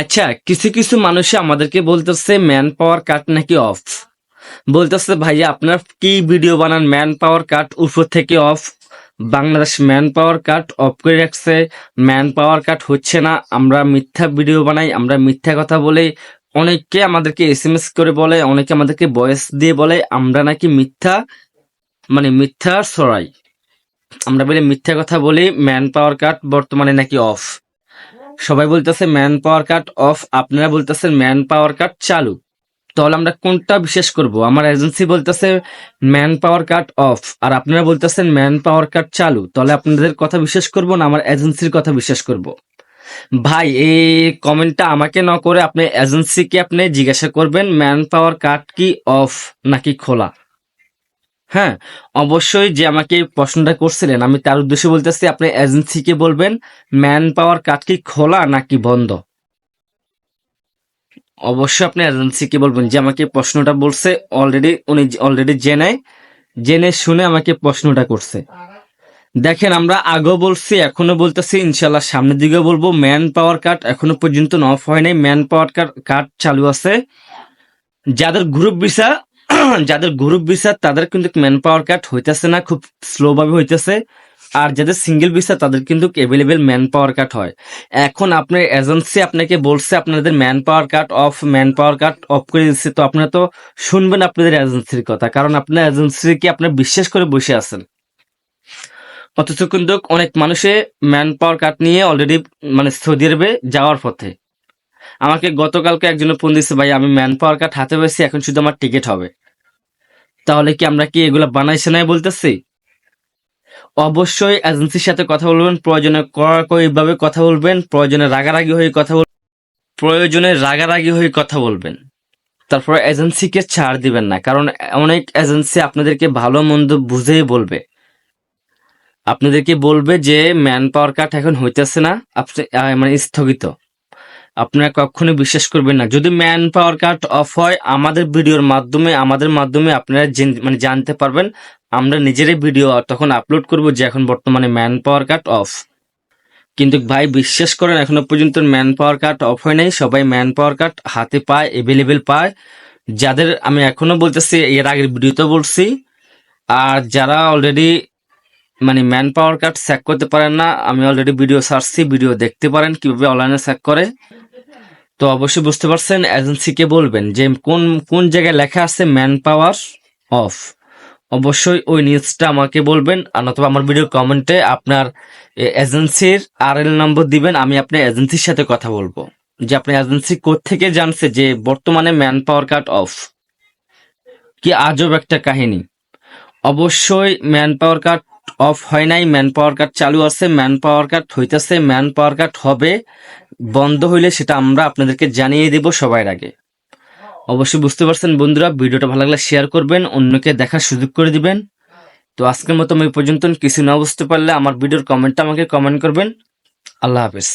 আচ্ছা কিছু কিছু মানুষ আমাদেরকে বলতেছে ম্যান পাওয়ার কাট নাকি অফ বলতেছে, ভাইয়া, আপনার কি ভিডিও বানান? ম্যান পাওয়ার কাট উপর থেকে off Bangladesh man power cut off করে রাখছে। ম্যান পাওয়ার কাট হচ্ছে না। আমরা মিথ্যা ভিডিও বানাই, আমরা মিথ্যা কথা বলে। অনেকে আমাদেরকে এস এম এস করে বলে, অনেকে আমাদেরকে বয়স দিয়ে বলে, আমরা নাকি মিথ্যা মানে মিথ্যা সরাই আমরা বলে, মিথ্যা কথা বলি ম্যান পাওয়ার কাট বর্তমানে নাকি অফ সবাই বলতেছে ম্যান পাওয়ার কাট অফ আপনারা বলতেছেন ম্যান পাওয়ার কাট চালু। তাহলে আমরা কোনটা বিশেষ করব? আমার এজেন্সি বলতেছে ম্যান পাওয়ার কাট অফ আর আপনারা বলতেছেন ম্যান পাওয়ার কাট চালু। তাহলে আপনাদের কথা বিশ্বাস করব না, আমার এজেন্সির কথা বিশ্বাস করব? ভাই, এই কমেন্টটা আমাকে না করে আপনি এজেন্সিকে আপনি জিজ্ঞাসা করবেন ম্যান পাওয়ার কাট কি অফ নাকি খোলা? হ্যাঁ অবশ্যই যে আমাকে প্রশ্নটা করছিলেন, আমি তার উদ্দেশ্যে বলতেছি, আপনি এজেন্সিকে বলবেন ম্যান পাওয়ার কাট কি খোলা নাকি বন্ধ? অবশ্যই আপনি এজেন্সিকে বলবেন, যে আমাকে প্রশ্নটা বলছে অলরেডি উনি অলরেডি জেনে জেনে শুনে আমাকে প্রশ্নটা করছে। দেখেন, আমরা আগেও বলছি, এখনও বলতেছি ইনশাল্লাহ সামনের দিকে বলব ম্যান পাওয়ার কাট এখনও পর্যন্ত অফ হয় নাই ম্যান পাওয়ার কাট চালু আছে। যাদের গ্রুপ ভিসা যাদের গ্রুপ ভিসা তাদের কিন্তু ম্যান পাওয়ার কাট হইতেছে না, খুব স্লো ভাবে হইতেছে। আর যাদের সিঙ্গেল ভিসা তাদের কিন্তু অ্যাভেলেবেল ম্যান পাওয়ার কাট হয়। এখন আপনার এজেন্সি আপনাকে বলছে, আপনাদের man power cut off man power cut off করে দিচ্ছে। তো আপনারা তো শুনবেন আপনাদের এজেন্সির কথা, কারণ আপনার এজেন্সিকে আপনার বিশ্বাস করে বসে আছেন। অথচ কিন্তু অনেক মানুষে ম্যান পাওয়ার কাট নিয়ে অলরেডি মানে সৌদি আরবে যাওয়ার পথে। আমাকে গতকালকে একজন ফোন দিচ্ছে ভাই, আমি ম্যান পাওয়ার কার্ড হাতে পেয়েছি, এখন শুধু আমার টিকিট হবে। তাহলে কি আমরা কি এগুলো বানাইছে নাই বলতেছি? অবশ্যই এজেন্সির সাথে কথা বলবেন, প্রয়োজনে কড়াকড়ি ভাবে কথা বলবেন, প্রয়োজনে রাগারাগি হয়ে কথা বল, প্রয়োজনে রাগারাগি হয়ে কথা বলবেন। তারপরে এজেন্সিকে ছাড় দিবেন না, কারণ অনেক এজেন্সি আপনাদেরকে ভালো মন্দ বুঝেই বলবে। আপনাদেরকে বলবে যে ম্যান পাওয়ার কাট এখন হইতেছে না, আপনি মানে স্থগিত। আপনারা কখনো বিশ্বাস করবেন না। যদি ম্যান পাওয়ার কাট অফ হয়, আমাদের ভিডিওর মাধ্যমে, আমাদের মাধ্যমে আপনারা মানে জানতে পারবেন। আমরা নিজেরাই ভিডিও তখন আপলোড করব যে এখন বর্তমানে ম্যান পাওয়ার কাট অফ কিন্তু ভাই, বিশ্বাস করেন, এখনও পর্যন্ত ম্যান পাওয়ার কাট অফ হয় নাই। সবাই ম্যান পাওয়ার কাট হাতে পায় এভেলেবেল পায়। যাদের, আমি এখনও বলতেছি, এর আগের ভিডিওতে বলছি, আর যারা অলরেডি মানে ম্যান পাওয়ার কার্ড চেক করতে পারেন না, আমি অলরেডি ভিডিও সার্চছি ভিডিও দেখতে পারেন কীভাবে অনলাইনে চেক করে। তো অবশ্যই বুঝতে পারছেন এজেন্সিকে বলবেন যে কোন কোন জায়গায় লেখা আছে ম্যান পাওয়ার অফ অবশ্যই ওই নিউজটা আমাকে বলবেন, আর নতুবা আমার ভিডিও কমেন্টে আপনার এজেন্সির আর এল নম্বর দিবেন, আমি আপনার এজেন্সির সাথে কথা বলব। যে আপনি এজেন্সি থেকে জানছে যে বর্তমানে ম্যান পাওয়ার কার্ড অফ কি আজব একটা কাহিনী। অবশ্যই ম্যান পাওয়ার কার্ড অফ হয় নাই ম্যান পাওয়ার কাট চালু আছে ম্যান পাওয়ার কাট হইতেছে ম্যান পাওয়ার কাট হবে, বন্ধ হইলে সেটা আমরা আপনাদেরকে জানিয়ে দেব সবার আগে। অবশ্যই বুঝতে পারছেন বন্ধুরা, ভিডিওটা ভালো লাগলে শেয়ার করবেন, অন্যকে দেখার সুযোগ করে দিবেন। তো আজকের মতো আমি পর্যন্ত কিছু না বুঝতে পারলে আমার ভিডিওর কমেন্টটা আমাকে কমেন্ট করবেন। আল্লাহ হাফেজ।